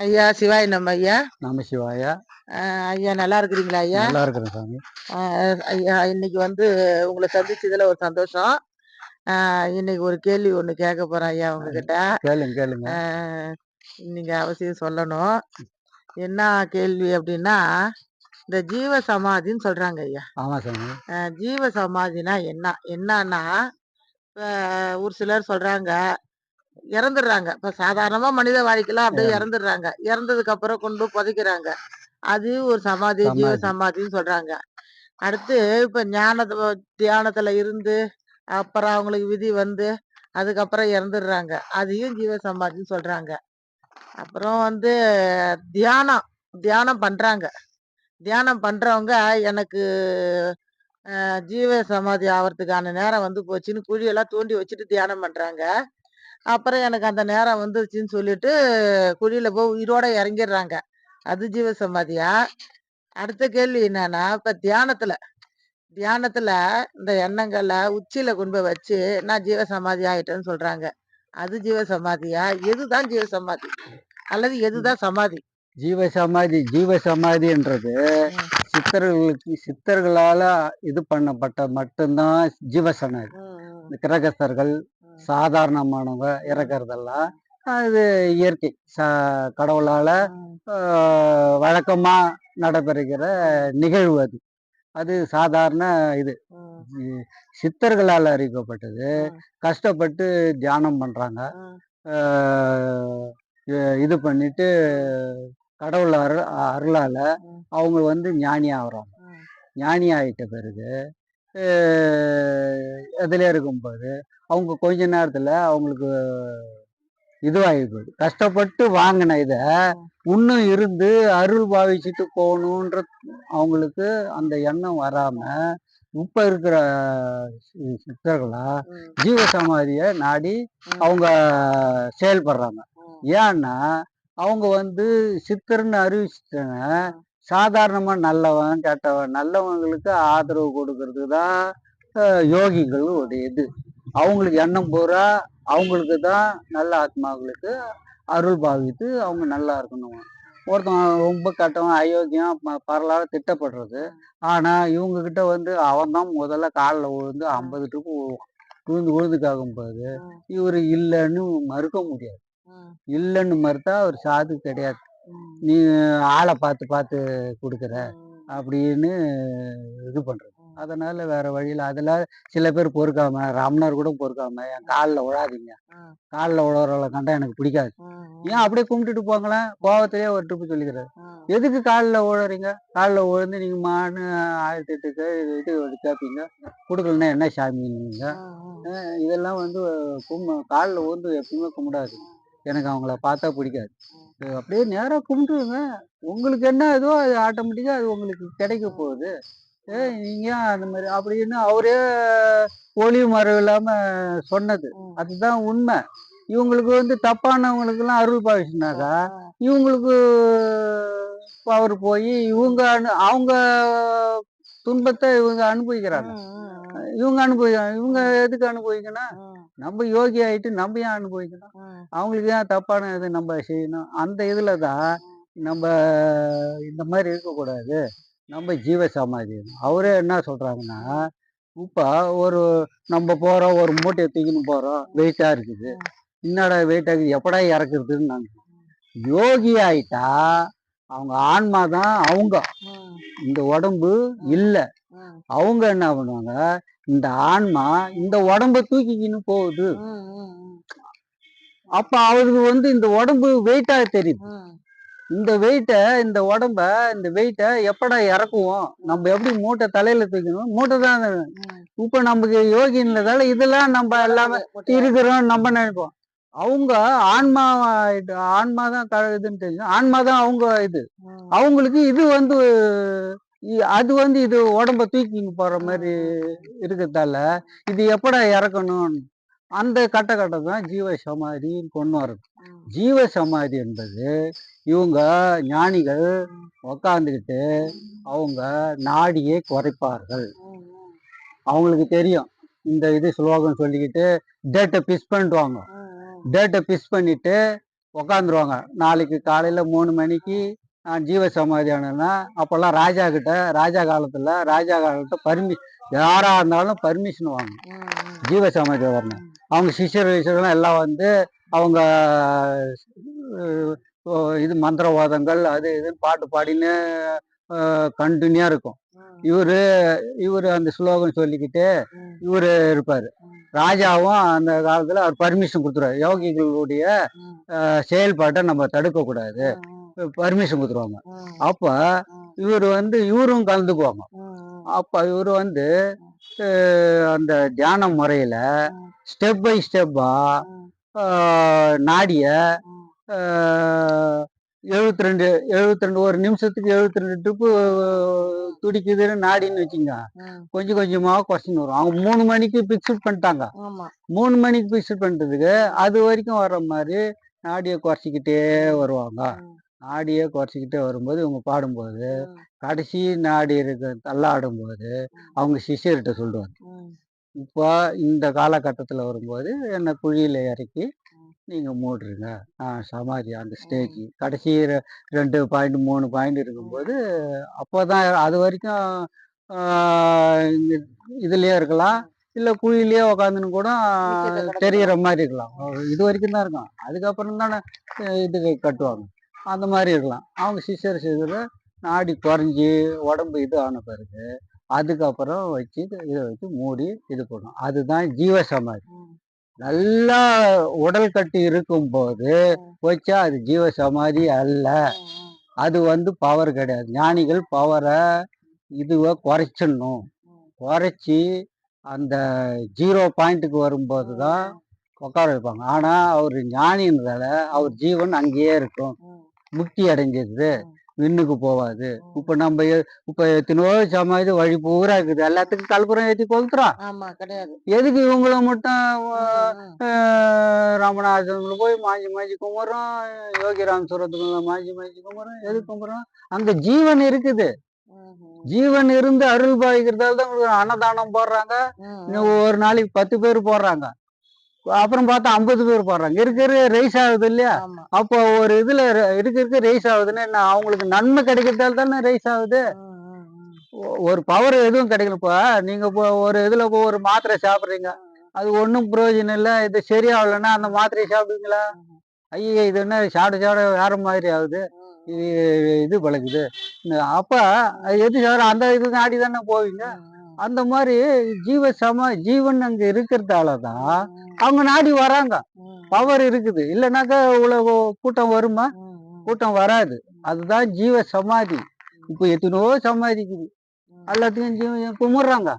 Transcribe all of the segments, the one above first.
ஐயா சிவாய் நம்ம ஐயா. நம சிவாயா. ஐயா நல்லா இருக்கிறீங்களா ஐயா? நல்லா இருக்கிறேன் சாமி. ஐயா இன்னைக்கு வந்து உங்களை சந்திச்சதுல ஒரு சந்தோஷம். இன்னைக்கு ஒரு கேள்வி ஒண்ணு கேட்க போறேன் ஐயா உங்ககிட்ட. கேளுங்க கேளுங்க. நீங்க அவசியம் சொல்லணும். என்ன கேள்வி அப்படின்னா இந்த ஜீவ சமாதின்னு சொல்றாங்க ஐயா. ஆமா சாமி. ஜீவ சமாதினா என்ன? என்னன்னா இப்ப ஒரு சிலர் சொல்றாங்க இறந்துடுறாங்க. இப்ப சாதாரணமா மனித வாழ்க்கையில அப்படியே. இறந்துடுறாங்க. இறந்ததுக்கு அப்புறம் கொண்டு போய் புதைக்கிறாங்க. அது ஒரு சமாதி ஜீவ சமாதி. சமாதின்னு சொல்றாங்க. அடுத்து இப்ப ஞானத்துல தியானத்துல இருந்து அப்புறம் அவங்களுக்கு விதி வந்து அதுக்கப்புறம் இறந்துடுறாங்க. அதையும் ஜீவ சமாதின்னு சொல்றாங்க. அப்புறம் வந்து தியானம் தியானம் பண்றாங்க. தியானம் பண்றவங்க எனக்கு ஜீவ சமாதி ஆவறதுக்கான நேரம் வந்து போச்சுன்னு குழியெல்லாம் தோண்டி வச்சுட்டு தியானம் பண்றாங்க. அப்புறம் எனக்கு அந்த நேரம் வந்துருச்சுன்னு சொல்லிட்டு குழியில போய் உயிரோட இறங்கிடுறாங்க. அது ஜீவ சமாதியா? அடுத்த கேள்வி என்னன்னா இப்ப தியானத்துல தியானத்துல இந்த எண்ணங்களை உச்சியில கொண்டு போய் வச்சு நான் ஜீவ சமாதி ஆயிட்டேன்னு சொல்றாங்க. அது ஜீவ சமாதியா? எதுதான் ஜீவ சமாதி? அல்லது எதுதான் சமாதி? ஜீவ சமாதி ஜீவ சமாதின்றது. சித்தர்களுக்கு சித்தர்களால இது பண்ணப்பட்ட மட்டும்தான் ஜீவ சமாதி இந்த கிரகஸ்தர்கள். சாதாரணமானவங்க இறக்கறதெல்லாம் அது இயற்கை. ச கடவுளால ம். ஆஹ், வழக்கமா நடைபெறுகிற நிகழ்வு அது. அது சாதாரண இது. சித்தர்களால் அறிவிக்கப்பட்டது. கஷ்டப்பட்டு தியானம் இ- இது பண்ணிட்டு கடவுள் அருள் அருளால. அவங்க வந்து ஞானி ஆகுறாங்க. ஞானி ஆயிட்ட பிறகு இதுல இருக்கும்போது அவங்க கொஞ்ச நேரத்துல அவங்களுக்கு இதுவாகி போகுது கஷ்டப்பட்டு வாங்கின இத இன்னும் இருந்து அருள் பாவிச்சுட்டு போகணுன்ற அவங்களுக்கு அந்த எண்ணம் வராம இப்ப இருக்கிற சித்தர்களா ம். ஜீவ சமாதியை நாடி. அவங்க செயல்படுறாங்க. ஏன்னா அவங்க வந்து சித்தர்னு அறிவிச்சிட்டாங்க சாதாரணமா நல்லவன் கெட்டவன் நல்லவங்களுக்கு ஆதரவு கொடுக்கறது தான் யோகிகளுடைய இது அவங்களுக்கு எண்ணம் பூரா அவங்களுக்கு தான் நல்ல ஆத்மாக்களுக்கு அருள் பாவித்து அவங்க நல்லா இருக்கணும் ஒருத்தன் ரொம்ப கெட்டவன் அயோக்கியம் ப- பரலால திட்டப்படுறது ஆனா இவங்க கிட்ட வந்து அவன் தான் முதல்ல காலில் விழுந்து ஐம்பது ட்ரிப்பு விழுந்து விழுந்து கேட்கும்போது. இவர் இல்லைன்னு மறுக்க முடியாது. இல்லைன்னு மறுத்தா அவர் சாது கிடையாது. நீ ஆளை பார்த்து பார்த்து கொடுக்குற. அப்படின்னு இது பண்றது. ம். அதனால வேற வழியில அதுல சில பேர் பொறுக்காம ராமனார் கூட பொறுக்காம என் காலில் விழாதீங்க. காலில் விழறவளை கண்டா எனக்கு பிடிக்காது. ஏன் அப்படியே கும்பிட்டுட்டு போங்களேன் கோவத்திலேயே ஒரு ட்ரிப்பு சொல்லிக்கிறாரு. எதுக்கு காலில் விழுறீங்க காலில் விழுந்து நீங்க மானு ஆயிரத்தி எட்டு கே- இது இது கேட்பீங்க கொடுக்கலன்னா என்ன சாமிங்க. இதெல்லாம் வந்து கும்ப காலில் விழுந்து எப்பயுமே கும்பிடாது எனக்கு அவங்கள பார்த்தா பிடிக்காது. அப்படியே நேராக கும்பிட்டுருங்க உங்களுக்கு என்ன இதுவோ அது ஆட்டோமேட்டிக்காக அது உங்களுக்கு கிடைக்க போகுது ஏ நீங்க ஏன் அந்த மாதிரி அப்படின்னு அவரே ஒளிவு மறைவு இல்லாம சொன்னது. அதுதான் உண்மை இவங்களுக்கு வந்து தப்பானவங்களுக்கெல்லாம் அருள் பாவிச்சுனாக்கா. இவங்களுக்கு பவர் போய் இவங்க அனு அவங்க துன்பத்தை இவங்க அனுபவிக்கிறாங்க. இவங்க அனுபவிக்கிறாங்க இவங்க எதுக்கு அனுபவிக்கணும். நம்ம யோகி ஆயிட்டு நம்ம ஏன் அனுபவிக்கணும். அவங்களுக்கு ஏன் தப்பான இது நம்ம செய்யணும்? அந்த இதுல தான் நம்ம இந்த மாதிரி இருக்கக்கூடாது. நம்ம ஜீவ சமாதி. அவரே என்ன சொல்றாங்கன்னா இப்ப ஒரு நம்ம போறோம் ஒரு மூட்டையை தூக்கின்னு போறோம் வெயிட்டா இருக்குது. என்னடா வெயிட் ஆகுது? எப்படா இறக்குறதுன்னு நான் யோகி ஆயிட்டா அவங்க ஆன்மா தான் அவங்க. இந்த உடம்பு இல்ல. அவங்க என்ன பண்ணுவாங்க இந்த ஆன்மா இந்த உடம்ப தூக்கிக்கின்னு போகுது. அப்ப அவருக்கு வந்து இந்த உடம்பு வெயிட்டா தெரியுது. இந்த வெயிட்டை இந்த உடம்ப இந்த வெயிட்டை எப்படா இறக்குவோம்? நம்ம எப்படி மூட்டை தலையில தூக்கணும் மூட்டை தான். இப்ப நமக்கு யோகின்றதால இதெல்லாம் நம்ம எல்லாமே இருக்கிறோம் நம்ம நினைப்போம். அவங்க ஆன்மா ஆன்மா தான் இதுன்னு தெரியும். ஆன்மா தான் அவங்க இது. அவங்களுக்கு இது வந்து அது வந்து இது உடம்ப தூக்கின்னு போற மாதிரி இருக்கிறதால இது எப்படா இறக்கணும்? அந்த கட்ட கட்டம் தான் ஜீவ சமாதின்னு கொண்டு வர்றது ம். ஜீவ சமாதி என்பது இவங்க ஞானிகள். உக்காந்துக்கிட்டு அவங்க நாடியை குறைப்பார்கள். அவங்களுக்கு தெரியும். இந்த இது ஸ்லோகம் சொல்லிக்கிட்டு டேட்டை பிஸ் பண்ணிடுவாங்க. டேட்டை பிஸ் பண்ணிட்டு உக்காந்துருவாங்க. நாளைக்கு காலையில மூணு மணிக்கு ஜீவ சமாதி ஆனேன்னா அப்போல்லாம் ராஜா கிட்ட ராஜா காலத்துல ராஜா காலத்துல பர்மி யாரா இருந்தாலும் பர்மிஷன் வாங்க ஜீவ சமாதி வரணும். அவங்க சிஷ்யர் விஷயம்லாம் எல்லாம் வந்து அவங்க இது மந்திரவாதங்கள் அது இதுன்னு பாட்டு பாடின்னு கண்டினியூா இருக்கும். இவரு இவரு அந்த ஸ்லோகம் சொல்லிக்கிட்டு இவரு இருப்பாரு. ராஜாவும் அந்த காலத்துல அவர் பர்மிஷன் கொடுத்துருவாரு. யோகிகளுடைய செயல்பாட்டை நம்ம தடுக்க கூடாது பர்மிஷன் கொடுத்துருவாங்க. அப்ப இவர் வந்து இவரும் கலந்துக்குவாங்க. அப்ப இவர் வந்து அந்த தியான முறையில ஸ்டெப் பை ஸ்டெப்பா நாடிய எழுபத்தி ரெண்டு எழுபத்தி ரெண்டு ஒரு நிமிஷத்துக்கு எழுபத்தி ரெண்டு ட்ரிப்பு துடிக்குதுன்னு நாடின்னு வச்சுங்க. கொஞ்சம் கொஞ்சமா கொஸ்டின் வரும். அவங்க மூணு மணிக்கு பிக்ஸ் பண்ணிட்டாங்க. மூணு மணிக்கு பிக்ஸ் பண்ணிட்டதுக்கு அது வரைக்கும் வர்ற மாதிரி நாடியை குறைச்சிக்கிட்டே வருவாங்க. நாடியை குறைச்சிக்கிட்டே வரும்போது இவங்க பாடும்போது கடைசி நாடி இருக்க தள்ளாடும்போது அவங்க சிஷ்யர்கிட்ட சொல்லுவாங்க. இப்போ இந்த காலகட்டத்தில் வரும்போது என்னை குழியில் இறக்கி நீங்கள் மூடுறீங்க. ஆ சமாதி அந்த ஸ்டேஜ் கடைசி ரெண்டு பாயிண்ட் மூணு பாயிண்ட் இருக்கும்போது அப்போ தான் அது வரைக்கும் இதுலயே இருக்கலாம். இல்லை குழியிலேயே உக்காந்துன்னு கூட. தெரியிற மாதிரி இருக்கலாம். இது வரைக்கும் தான் இருக்கும். அதுக்கப்புறம் தானே இது கட்டுவாங்க. அந்த மாதிரி இருக்கலாம். அவங்க சிஸ்டர் செய்தது நாடி குறைஞ்சி உடம்பு இது ஆன பிறகு அதுக்கப்புறம் வச்சு இதை வச்சு மூடி இது பண்ணும். அதுதான் ஜீவ சமாதி நல்லா உடல் கட்டி இருக்கும்போது வச்சா அது ஜீவ சமாதி அல்ல அது வந்து பவர் கிடையாது. ஞானிகள் பவரை இதுவை குறைச்சிடணும். குறைச்சி அந்த ஜீரோ பாயிண்ட்டுக்கு வரும்போது தான் உட்கார வைப்பாங்க. ஆனா அவர் ஞானின்றதால அவர் ஜீவன் அங்கேயே இருக்கும். முக்தி அடைஞ்சது. விண்ணுக்கு போவாது. இப்ப நம்ம இப்ப எத்தனையோ சமாதி வழி பூரா இருக்குது. எல்லாத்துக்கும் கல்புரம் ஏத்தி கிடையாது. எதுக்கு இவங்கள மட்டும் ராமநாதன்ல போய் மாஞ்சி மாஞ்சி கும்பிட்றோம் யோகி ராமசுரத்துக்குள்ள மாஞ்சி மாஞ்சி கும்பிட்றோம் எதுக்கு கும்பிட்றோம் அங்க ஜீவன் இருக்குது. ஜீவன் இருந்து அருள் பாவிக்கிறதால தான் உங்களுக்கு அன்னதானம் போடுறாங்க. ஒரு நாளைக்கு பத்து பேர் போடுறாங்க. அப்புறம் பார்த்தா ஐம்பது பேர் போடுறாங்க. இருக்கிற ரைஸ் ஆகுது இல்லையா? அப்போ ஒரு இதுல இருக்க இருக்க ரைஸ் ஆகுதுன்னா என்ன? அவங்களுக்கு நன்மை கிடைக்கிறதால தானே ரைஸ் ஆகுது? ஒரு பவர் எதுவும் கிடைக்கலப்பா நீங்க இப்போ ஒரு இதுல ஒரு மாத்திரை சாப்பிடுறீங்க. அது ஒன்றும் பிரயோஜனம் இல்லை. இது சரியாகலைன்னா அந்த மாத்திரையை சாப்பிடுவீங்களா? ஐயோ இது என்ன? சாப்பிட சாப்பிட வேற மாதிரி ஆகுது. இது இது பழகுது. அப்ப எது சாப்பிட அந்த இது நாடி தானே போவீங்க? அந்த மாதிரி ஜீவ சம ஜீவன் அங்க இருக்கிறதால தான் அவங்க நாடி வராங்க. பவர் இருக்குது. இல்லைனாக்கா இவ்வளவு கூட்டம் வருமா? கூட்டம் வராது. அதுதான் ஜீவ சமாதி. இப்போ எத்தனையோ சமாதிக்குது. எல்லாத்தையும் ஜீவ கும்பிடுறாங்க.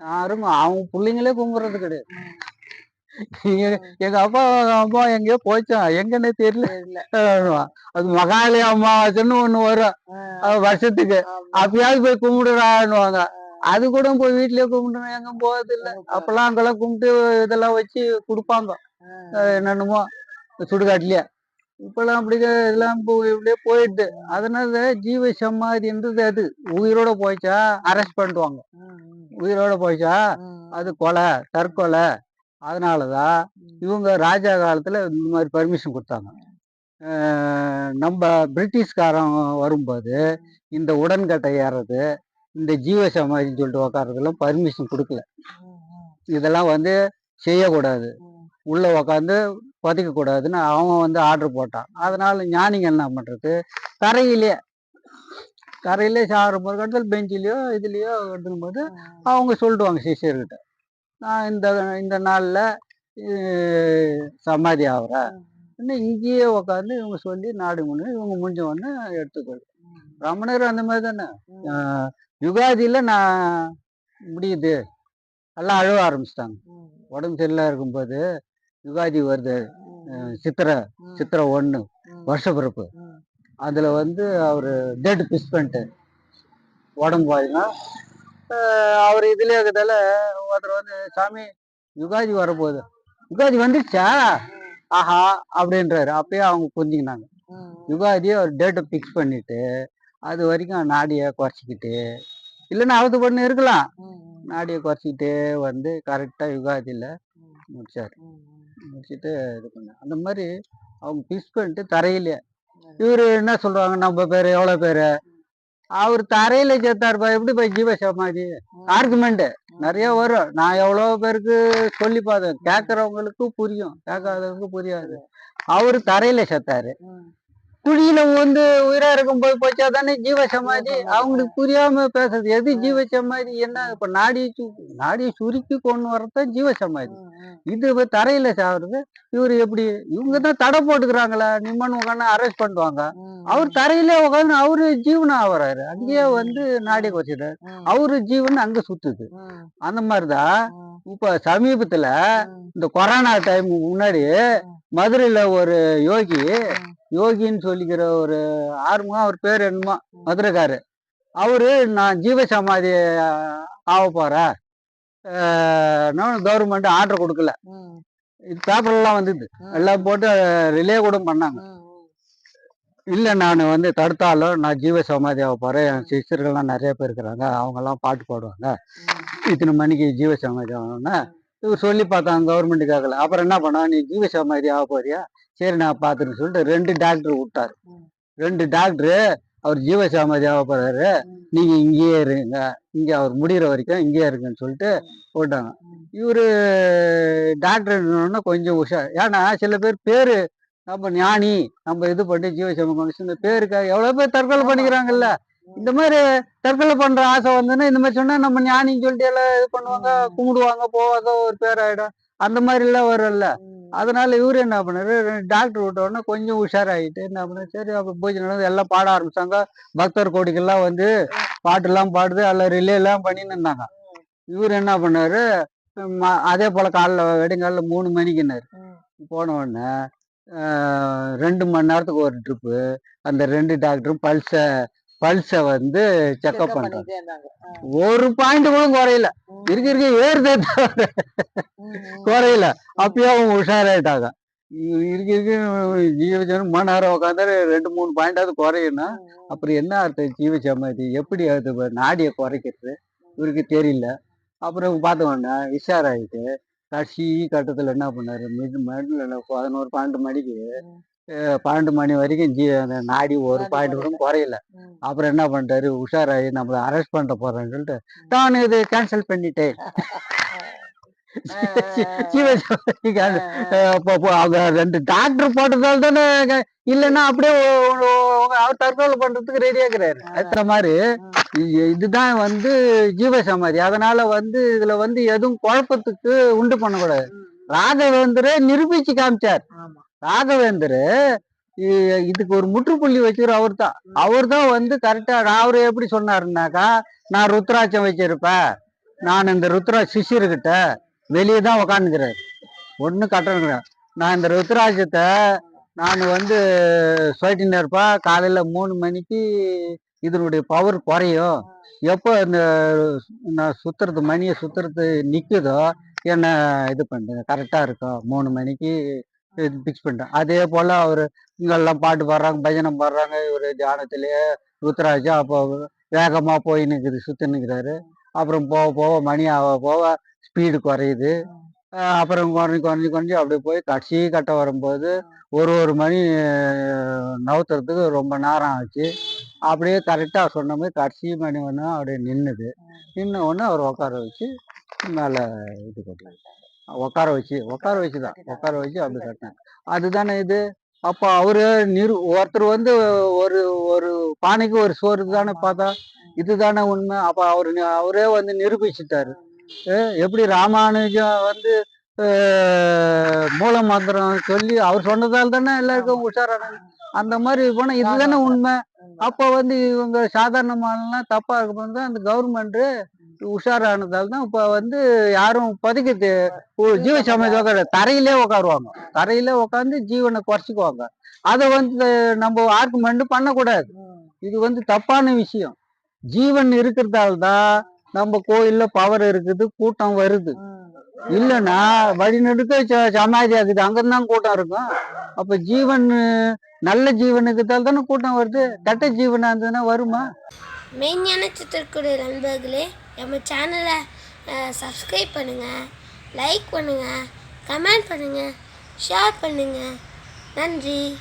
யாரும் அவங்க பிள்ளைங்களே கும்பிடுறது கிடையாது. எங்க- அப்பா அம்மா எங்கேயோ போச்சான் எங்கன்னே தெரியல. அது மகாலய அமாவாசைன்னு ஒண்ணு வரும். வருஷத்துக்கு. அப்பயாவது போய் கும்பிடுறான்னுவாங்க. அது கூட போய் வீட்லயே கும்பிடுறோம் எங்க போறது இல்ல அப்பெல்லாம் அங்கெல்லாம் கும்பிட்டு இதெல்லாம் வச்சு கொடுப்பாங்க. என்னென்னமோ சுடுகாட்டுலயே. இப்பெல்லாம் அப்படி இதெல்லாம் போ- இப்படியே போயிடுது அதனால ஜீவ சமாதின்றது அது. உயிரோட போயிச்சா அரெஸ்ட் பண்ணிடுவாங்க உயிரோட போயிச்சா அது கொலை தற்கொலை. அதனாலதான் இவங்க ராஜா காலத்துல இந்த மாதிரி பர்மிஷன் கொடுத்தாங்க. நம்ம பிரிட்டிஷ்காரன் வரும்போது இந்த உடன்கட்டை ஏறது இந்த ஜீவ சமாதின்னு சொல்லிட்டு உக்காரதெல்லாம் பர்மிஷன் கொடுக்கல. இதெல்லாம் வந்து செய்யக்கூடாது. உள்ள உக்காந்து புதைக்க கூடாதுன்னு அவன் வந்து ஆர்டர் போட்டான். அதனால ஞானிங்க என்ன பண்றது? தரையிலே தரையிலே சாப்பிடும் இடத்துல பெஞ்சிலையோ இதுலயோ எடுத்துக்கும் போது அவங்க சொல்லிடுவாங்க சிஷியர்கிட்ட. நான் இந்த இந்த நாள்ல சமாதி ஆகுறேன் இன்னும் இங்கேயே உட்காந்து இவங்க சொல்லி நாடு முன்னு இவங்க முடிஞ்ச உடனே எடுத்துக்கொள். ரமணர் அந்த மாதிரி தானே? யுகாதியில நான் முடியுது. எல்லாம் அழுவ ஆரம்பிச்சிட்டாங்க. உடம்பு சரியில்லா இருக்கும்போது யுகாதி வருது. சித்திரை சித்திரை ஒண்ணு வருஷ பிறப்பு. அதுல வந்து அவரு டேட் பிஸ் பண்ணிட்டு உடம்பு பாத்தீங்கன்னா அவர் இதுல இருக்கிறதால ஒருத்தர் வந்து சாமி யுகாதி வரப்போகுது. யுகாதி வந்துடுச்சா ஆஹா அப்படின்றாரு. அப்பயே அவங்க புரிஞ்சுக்கினாங்க. யுகாதியை ஒரு டேட்டை ஃபிக்ஸ் பண்ணிட்டு அது வரைக்கும் நாடியை குறைச்சிக்கிட்டு இல்லைன்னா அவுத்து பண்ணி இருக்கலாம். நாடியை குறைச்சிக்கிட்டே வந்து கரெக்டாக யுகாதியில் முடிச்சார். முடிச்சுட்டு இது பண்ணார் அந்த மாதிரி அவங்க ஃபிக்ஸ் பண்ணிட்டு தரையிலே. இவர் என்ன சொல்றாங்க? நம்ம பேர் எவ்வளோ பேர்? அவர் தரையில சேர்த்தாருப்பா. எப்படி போய் ஜீவ சமாதி ஆர்குமெண்ட் நிறைய வரும். நான் எவ்வளோ பேருக்கு சொல்லி பார்த்தேன். கேட்கறவங்களுக்கு புரியும். கேட்காதவங்களுக்கு புரியாது. அவரு தரையில செத்தாரு ம். குழியில வந்து உயிரா இருக்கும்போது போச்சா தானே ஜீவ சமாதி? அவங்களுக்கு புரியாம பேசுறது. எது ஜீவ சமாதி? என்ன? இப்ப நாடியை சு நாடியை சுருக்கி கொண்டு வரதான் ஜீவ சமாதி. இது இப்ப தரையில சாவுறது. இவரு எப்படி இவங்க தான் தடை போட்டுக்கிறாங்களா நிம்மன் உட்காந்து அரெஸ்ட் பண்ணுவாங்க அவர் தரையிலே உட்காந்து அவரு ஜீவனம் ஆகுறாரு அங்கேயே வந்து நாடி ம், அவரு ஜீவன் அங்க சுத்துது. அந்த மாதிரிதான் இப்ப சமீபத்துல. இந்த கொரோனா டைம் முன்னாடி மதுரையில ஒரு யோகி. யோகின்னு சொல்லிக்கிற ஒரு ஆறுமுகம் அவர் பேர் என்னமோ. மதுரைக்காரு. அவரு நான் ஜீவ சமாதி ஆக போறேன் கவர்மெண்ட் ஆர்டர் கொடுக்கல. இது பேப்பர் எல்லாம் வந்தது. எல்லாம் போட்டு ரிலே கூட பண்ணாங்க. இல்ல நான் வந்து தடுத்தாலும் நான் ஜீவ சமாதி ஆக போறேன். என் சிஸ்டர்கள்லாம் நிறைய பேர் இருக்கிறாங்க. அவங்க எல்லாம் பாட்டு பாடுவாங்க. இத்தனை மணிக்கு ஜீவ சமாதி ஆகணும்னா இவர் சொல்லி பார்த்தாங்க கவர்மெண்ட் கேட்கல அப்புறம் என்ன பண்ணா நீ ஜீவ சமாதி ஆக போறியா? சரி நான் பார்த்துன்னு சொல்லிட்டு ரெண்டு டாக்டர் விட்டாரு. ரெண்டு டாக்டரு அவர் ஜீவ சமாதி ஆக போறாரு ம். நீங்க இங்கேயே இருங்க இங்க அவர் முடிகிற வரைக்கும் இங்கேயே இருங்கன்னு சொல்லிட்டு போட்டாங்க. இவரு டாக்டர் கொஞ்சம் உஷார் ஏன்னா சில பேர் பேரு நம்ம ஞானி நம்ம இது பண்ணி ஜீவ சமாதி இந்த பேருக்காக எவ்வளவு பேர் தற்கொலை. பண்ணிக்கிறாங்கல்ல இந்த மாதிரி தற்கொலை பண்ற ஆசை வந்துன்னா இந்த மாதிரி சொன்னா நம்ம ஞானின்னு சொல்லிட்டு எல்லாம் இது பண்ணுவாங்க. கும்பிடுவாங்க போவாங்க ஒரு பேர் ஆயிடும் அந்த மாதிரி எல்லாம் வரும்ல. அதனால இவரு என்ன பண்ணாரு? டாக்டர் விட்ட உடனே கொஞ்சம் உஷாராயிட்டு என்ன பண்ணாரு? சரி அப்ப பூஜை நடந்து எல்லாம் பாட ஆரம்பிச்சாங்க. பக்தர் கோடிகள்லாம் வந்து பாட்டு எல்லாம் பாடுது. எல்லாம் ரிலே எல்லாம் பண்ணின்னு இருந்தாங்க. இவர் என்ன பண்ணாரு? அதே போல காலைல வெடிங்காலில மூணு மணிக்குன்னாரு ம். போன உடனே ரெண்டு மணி நேரத்துக்கு ஒரு ட்ரிப்பு அந்த ரெண்டு டாக்டரும் பல்ஸ பல்ஸை வந்து செக்அப் பண்றாங்க. ஒரு பாயிண்ட் கூட குறையல. இருக்க இருக்க ஏறுதே. குறையல. அப்பயே அவங்க உஷாராயிட்டாங்க. இருக்க இருக்க ஜீவஜனம் மணி நேரம் உட்காந்து ரெண்டு மூணு பாயிண்டாவது குறையும்னா. அப்புறம் என்ன அர்த்தம் ஜீவ சமாதி எப்படி அது நாடியை குறைக்கிறது? இவருக்கு தெரியல. அப்புறம் பார்த்தோன்னா உஷாராயிட்டு கடைசி கட்டத்துல என்ன பண்ணாரு? மிட் மிடில் பதினோரு பன்னெண்டு மணிக்கு பன்னெண்டு மணி வரைக்கும் ஜீ நாடி ஒரு பாயிண்ட் கூட குறையல. அப்புறம் என்ன பண்ணிட்டாரு? உஷாராயி நம்மள அரெஸ்ட் பண்ண போறேன்னு சொல்லிட்டு நான் இது கேன்சல் பண்ணிட்டேன். அவங்க ரெண்டு டாக்டர் போட்டதால தானே இல்லைன்னா அப்படியே அவர் தற்கொலை பண்றதுக்கு ரெடியா இருக்கிறாரு மாதிரி இதுதான் வந்து ஜீவ சமாதி அதனால வந்து இதுல வந்து எதுவும் குழப்பத்துக்கு உண்டு பண்ணக்கூடாது. ராகவேந்தரே நிரூபிச்சு காமிச்சார். ராகவேந்தர் இதுக்கு ஒரு முற்றுப்புள்ளி வச்சுக்கிற அவர் தான் அவர் தான் வந்து கரெக்டா அவரு எப்படி சொன்னாருன்னாக்கா நான் ருத்ராட்சம் வச்சிருப்பேன். நான் இந்த ருத்ரா சிஷியர்கிட்ட வெளியே தான் உக்காந்துக்கிறாரு. ஒன்றும் கட்டணும் நான் இந்த ருத்ராஜத்தை நான் வந்து சொல்லிட்டு இருப்பேன் காலையில் மூணு மணிக்கு இதனுடைய பவர் குறையும். எப்போ இந்த நான் சுத்துறது மணியை சுத்துறது நிற்குதோ என்ன இது பண்ணுங்க கரெக்டாக இருக்கும் மூணு மணிக்கு ஃபிக்ஸ் பண்ணிட்டேன் அதே போல் அவர் இங்கெல்லாம் பாட்டு பாடுறாங்க பஜனை பாடுறாங்க இவர் தியானத்திலேயே ருத்ராஜா அப்போ வேகமாக போய் நிற்குது சுத்தி நிற்கிறாரு அப்புறம் போக போக மணி ஆக போக ஸ்பீடு குறையுது. அப்புறம் குறைஞ்சி குறைஞ்சி குறைஞ்சி அப்படியே போய் கடைசி கட்டம் வரும்போது ஒரு ஒரு மணி நவுத்துறதுக்கு ரொம்ப நேரம் ஆச்சு. அப்படியே கரெக்டாக சொன்ன மாதிரி கடைசி மணி ஒன்று அப்படியே நின்றுது நின்ன உடனே அவர் உட்கார வச்சு மேலே இது கட்டினாங்க உட்கார வச்சு உட்கார வச்சு தான். உட்கார வச்சு அப்படி கட்டினாங்க அதுதானே இது? அப்போ அவரு நிரு ஒருத்தர் வந்து ஒரு ஒரு பானைக்கு ஒரு சோறு தானே பார்த்தா? இதுதானே உண்மை. அப்போ அவரு அவரே வந்து நிரூபிச்சுட்டாரு. எப்படி ராமானுஜம் வந்து மூல மந்திரம் சொல்லி அவர் சொன்னதால் தானே எல்லாருக்கும் உஷாரானாங்க அந்த மாதிரி போனா இதுதானே உண்மை. அப்போ வந்து இவங்க சாதாரணமானலாம் தப்பா இருக்கும்போது தான் அந்த கவர்மெண்ட் உஷாரானதால் தான் இப்போ வந்து யாரும் இப்போதைக்கு ஜீவ சமாதி உட்கார தரையிலே உட்காருவாங்க. தரையிலே உட்காந்து ஜீவனை குறைச்சிக்குவாங்க. அதை வந்து நம்ம ஆர்குமெண்ட் பண்ணக்கூடாது. இது வந்து தப்பான விஷயம். ஜீவன் இருக்கிறதால தான் நம்ம கோயில்ல பவர் இருக்குது கூட்டம் வருது. இல்லைன்னா வழிநடுக்க ச- சமாதி ஆகுது அங்கதான் கூட்டம் இருக்கும். அப்ப ஜீவன் நல்ல ஜீவனுக்கு தானே கூட்டம் வருது கெட்ட ஜீவனா இருந்ததுன்னா வருமா? மெய்ஞான சித்திரக்குடைய நண்பர்களே நம்ம சேனலை சப்ஸ்கிரைப் பண்ணுங்கள் லைக் பண்ணுங்கள் கமெண்ட் பண்ணுங்கள் ஷேர் பண்ணுங்கள் நன்றி.